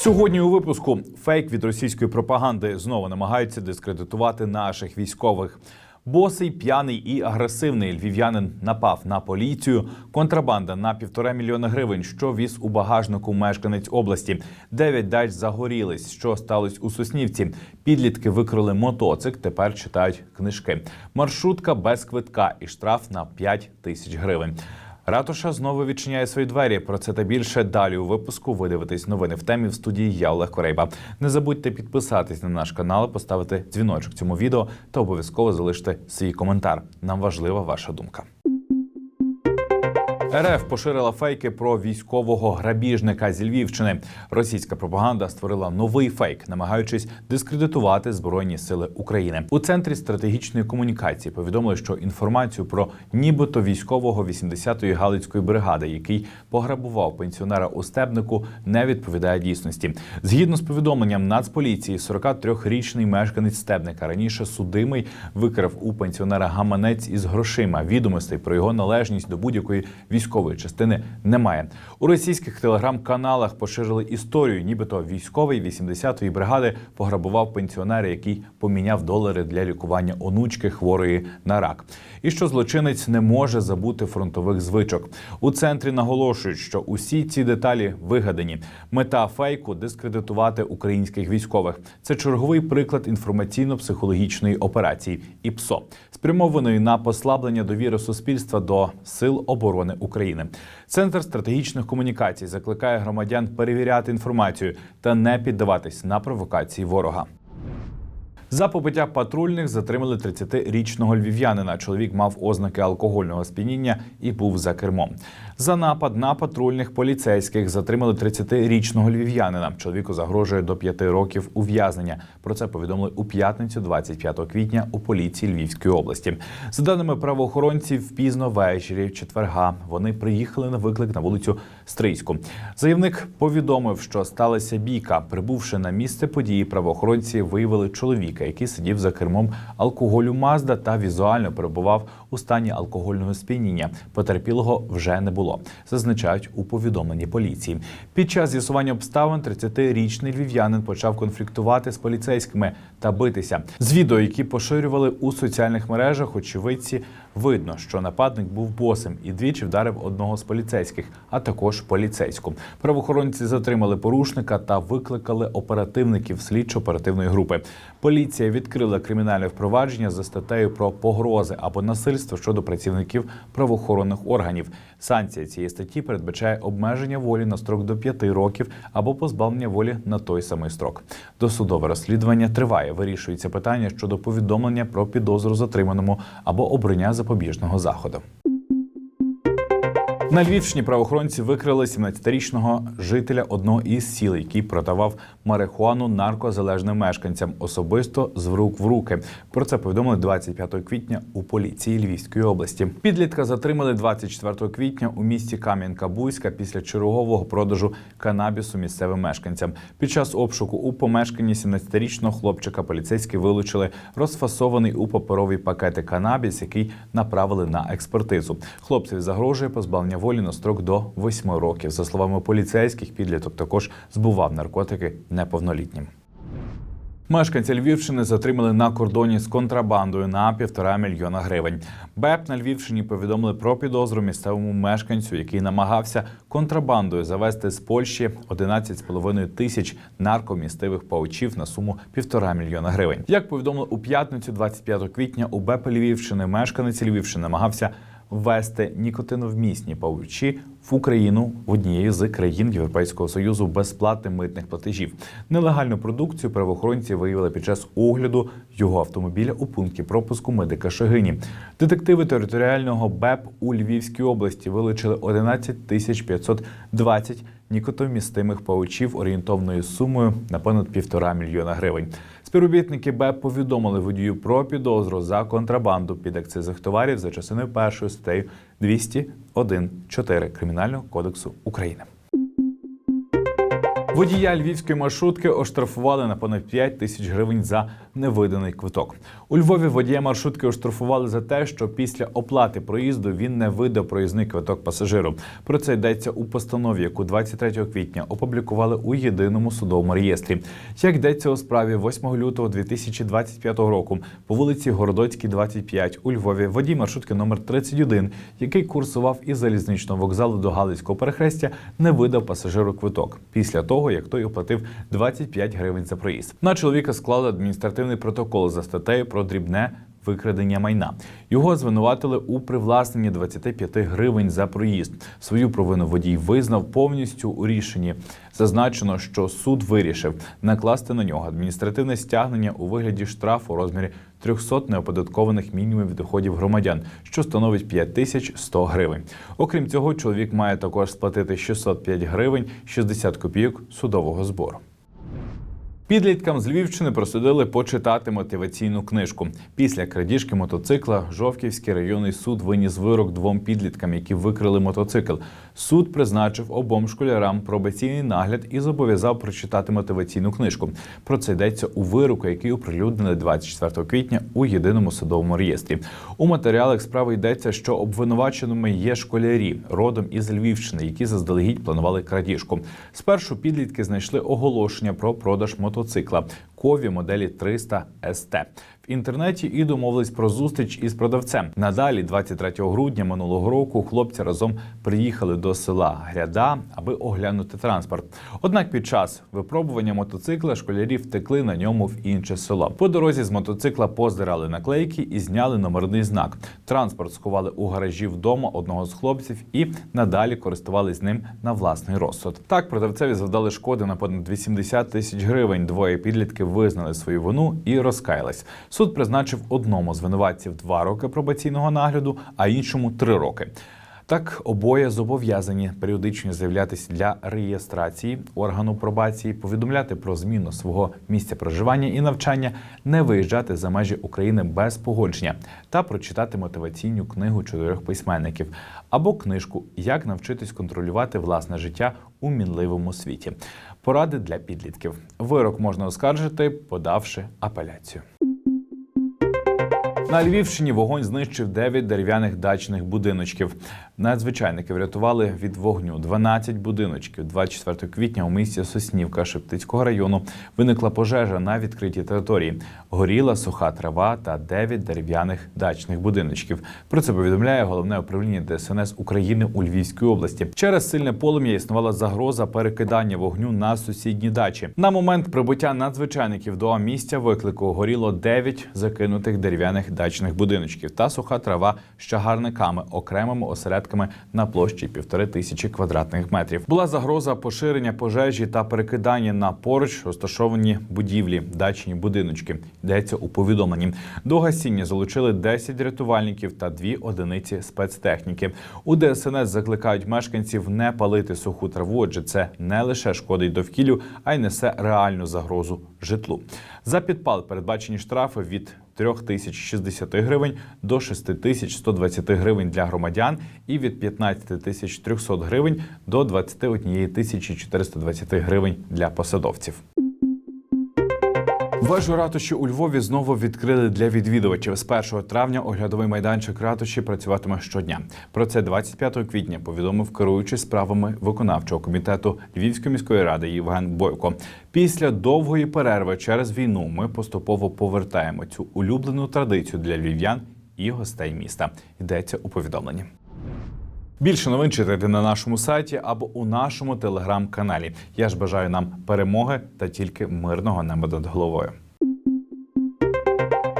Сьогодні у випуску фейк від російської пропаганди знову намагаються дискредитувати наших військових. Босий, п'яний і агресивний львів'янин напав на поліцію. Контрабанда на півтора мільйона гривень, що віз у багажнику мешканець області. Дев'ять дач загорілись. Що сталося у Соснівці? Підлітки викрили мотоцик. Тепер читають книжки. Маршрутка без квитка і штраф на 5 тисяч гривень. Ратуша знову відчиняє свої двері. Про це та більше далі у випуску. Ви дивитесь новини в темі в студії. Я Олег Корейба. Не забудьте підписатись на наш канал, поставити дзвіночок цьому відео та обов'язково залиште свій коментар. Нам важлива ваша думка. РФ поширила фейки про військового грабіжника зі Львівщини. Російська пропаганда створила новий фейк, намагаючись дискредитувати збройні сили України. У центрі стратегічної комунікації повідомили, що інформацію про нібито військового 80-ї галицької бригади, який пограбував пенсіонера у стебнику, не відповідає дійсності. Згідно з повідомленням Нацполіції, 43-річний мешканець стебника раніше судимий викрав у пенсіонера гаманець із грошима. Відомостей про його належність до будь-якої військової частини немає. У російських телеграм-каналах поширили історію, нібито військовий 80-ї бригади пограбував пенсіонера, який поміняв долари для лікування онучки хворої на рак. І що злочинець не може забути фронтових звичок. У центрі наголошують, що усі ці деталі вигадані. Мета фейку дискредитувати українських військових. Це черговий приклад інформаційно-психологічної операції ІПСО, спрямованої на послаблення довіри суспільства до сил оборони України. Центр стратегічних комунікацій закликає громадян перевіряти інформацію та не піддаватись на провокації ворога. За побиття патрульних затримали 30-річного львів'янина. Чоловік мав ознаки алкогольного сп'яніння і був за кермом. За напад на патрульних поліцейських затримали 30-річного львів'янина. Чоловіку загрожує до 5 років ув'язнення. Про це повідомили у п'ятницю, 25 квітня, у поліції Львівської області. За даними правоохоронців, пізно ввечері четверга вони приїхали на виклик на вулицю Стрийську. Заявник повідомив, що сталася бійка. Прибувши на місце події, правоохоронці виявили чоловіка, який сидів за кермом алкоголю Мазда та візуально перебував у стані алкогольного сп'яніння. Потерпілого вже не було, зазначають у повідомленні поліції. Під час з'ясування обставин 30-річний львів'янин почав конфліктувати з поліцейськими та битися. З відео, які поширювали у соціальних мережах, очевидці видно, що нападник був босим і двічі вдарив одного з поліцейських, а також поліцейську. Правоохоронці затримали порушника та викликали оперативників слідчо-оперативної групи. Поліція відкрила кримінальне впровадження за статтею про погрози або насильство щодо працівників правоохоронних органів. Санкція цієї статті передбачає обмеження волі на строк до 5 років або позбавлення волі на той самий строк. Досудове розслідування триває. Вирішується питання щодо повідомлення про підозру затриманому або обрання запобіжного заходу. На Львівщині правоохоронці викрили 17-річного жителя одного із сіл, який продавав марихуану наркозалежним мешканцям особисто з рук в руки. Про це повідомили 25 квітня у поліції Львівської області. Підлітка затримали 24 квітня у місті Кам'янка-Бузька після чергового продажу канабісу місцевим мешканцям. Під час обшуку у помешканні 17-річного хлопчика поліцейські вилучили розфасований у паперові пакети канабіс, який направили на експертизу. Хлопцеві загрожує позбавлення волі на строк до 8 років. За словами поліцейських, підліток також збував наркотики неповнолітнім. Мешканця Львівщини затримали на кордоні з контрабандою на півтора мільйона гривень. БЕП на Львівщині повідомили про підозру місцевому мешканцю, який намагався контрабандою завести з Польщі 11,5 тисяч наркомістивих паучів на суму півтора мільйона гривень. Як повідомили у п'ятницю, 25 квітня, у БЕП Львівщини мешканець Львівщини намагався ввести нікотиновмісні павучі в Україну в однієї з країн Європейського союзу без плати митних платежів. Нелегальну продукцію правоохоронці виявили під час огляду його автомобіля у пункті пропуску медика Шагині. Детективи територіального БЕП у Львівській області вилучили 11 тисяч 520 нікотомістимих паучів орієнтовною сумою на понад півтора мільйона гривень. Співробітники БЕП повідомили водію про підозру за контрабанду під акцизних товарів за частиною першої статтею 201.4 Кримінального кодексу України. Водія львівської маршрутки оштрафували на понад 5 тисяч гривень за невиданий квиток. У Львові водія маршрутки оштрафували за те, що після оплати проїзду він не видав проїзний квиток пасажиру. Про це йдеться у постанові, яку 23 квітня опублікували у єдиному судовому реєстрі. Як йдеться у справі 8 лютого 2025 року по вулиці Городоцькій, 25 у Львові, водій маршрутки номер 31, який курсував із залізничного вокзалу до Галицького перехрестя, не видав пасажиру квиток після того, як той оплатив 25 гривень за проїзд. На чоловіка склали адміністративний протокол за статтею про дрібне викрадення майна. Його звинуватили у привласненні 25 гривень за проїзд. Свою провину водій визнав повністю у рішенні. Зазначено, що суд вирішив накласти на нього адміністративне стягнення у вигляді штрафу у розмірі 300 неоподаткованих мінімумів доходів громадян, що становить 5100 гривень. Окрім цього, чоловік має також сплатити 605 гривень 60 копійок судового збору. Підліткам з Львівщини просудили почитати мотиваційну книжку. Після крадіжки мотоцикла Жовківський районний суд виніс вирок двом підліткам, які викрили мотоцикл. Суд призначив обом школярам пробаційний нагляд і зобов'язав прочитати мотиваційну книжку. Про це йдеться у вироку, який оприлюднили 24 квітня у єдиному судовому реєстрі. У матеріалах справи йдеться, що обвинуваченими є школярі родом із Львівщини, які заздалегідь планували крадіжку. Спершу підлітки знайшли оголошення про продаж мотоцикла кові моделі 300 СТ в інтернеті і домовились про зустріч із продавцем. Надалі, 23 грудня минулого року, хлопці разом приїхали до села Гряда, аби оглянути транспорт. Однак під час випробування мотоцикла школярі втекли на ньому в інше село. По дорозі з мотоцикла поздирали наклейки і зняли номерний знак. Транспорт сховали у гаражі вдома одного з хлопців і надалі користувались ним на власний розсуд. Так продавцеві завдали шкоди на понад 80 тисяч гривень. Двоє підлітків визнали свою вину і розкаялись. Суд призначив одному з винуватців два роки пробаційного нагляду, а іншому три роки. Так, обоє зобов'язані періодично з'являтися для реєстрації органу пробації, повідомляти про зміну свого місця проживання і навчання, не виїжджати за межі України без погодження та прочитати мотиваційну книгу чотирьох письменників або книжку Як навчитись контролювати власне життя у мінливому світі. Поради для підлітків. Вирок можна оскаржити, подавши апеляцію. На Львівщині вогонь знищив 9 дерев'яних дачних будиночків. Надзвичайники врятували від вогню 12 будиночків. 24 квітня у місті Соснівка Шептицького району виникла пожежа на відкритій території. Горіла суха трава та 9 дерев'яних дачних будиночків. Про це повідомляє головне управління ДСНС України у Львівській області. Через сильне полум'я існувала загроза перекидання вогню на сусідні дачі. На момент прибуття надзвичайників до місця виклику горіло 9 закинутих дерев'яних дачних будиночків та суха трава з чагарниками, окремими осередками на площі півтори тисячі квадратних метрів. Була загроза поширення пожежі та перекидання на поруч розташовані будівлі, дачні будиночки. Йдеться у повідомленні. До гасіння залучили 10 рятувальників та дві одиниці спецтехніки. У ДСНС закликають мешканців не палити суху траву, адже це не лише шкодить довкіллю, а й несе реальну загрозу житлу. За підпал передбачені штрафи від 3060 гривень до 6120 гривень для громадян і від 15300 гривень до 21420 гривень для посадовців. Вежу ратуші у Львові знову відкрили для відвідувачів. З 1 травня оглядовий майданчик ратуші працюватиме щодня. Про це 25 квітня повідомив керуючий справами виконавчого комітету Львівської міської ради Євген Бойко. Після довгої перерви через війну ми поступово повертаємо цю улюблену традицію для львів'ян і гостей міста. Йдеться у повідомленні. Більше новин читайте на нашому сайті або у нашому телеграм-каналі. Я ж бажаю нам перемоги та тільки мирного неба над головою.